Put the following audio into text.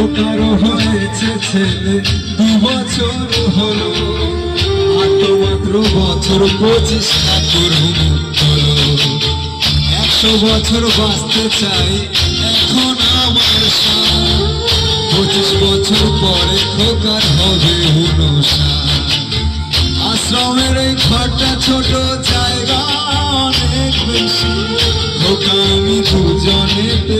খোকারও হয়েছে ছেলে, দু বছর হলো। আর তো মাত্র বছর পঁচিশ ঠাকুর একশো বছর বাঁচতে চাই এখন আমার পঁচিশ বছর পরে খোকার হবে হুনসার আশ্রমের এই ঘরটা ছোট জায়গা অনেক বেশি। খোকা আমি থাকব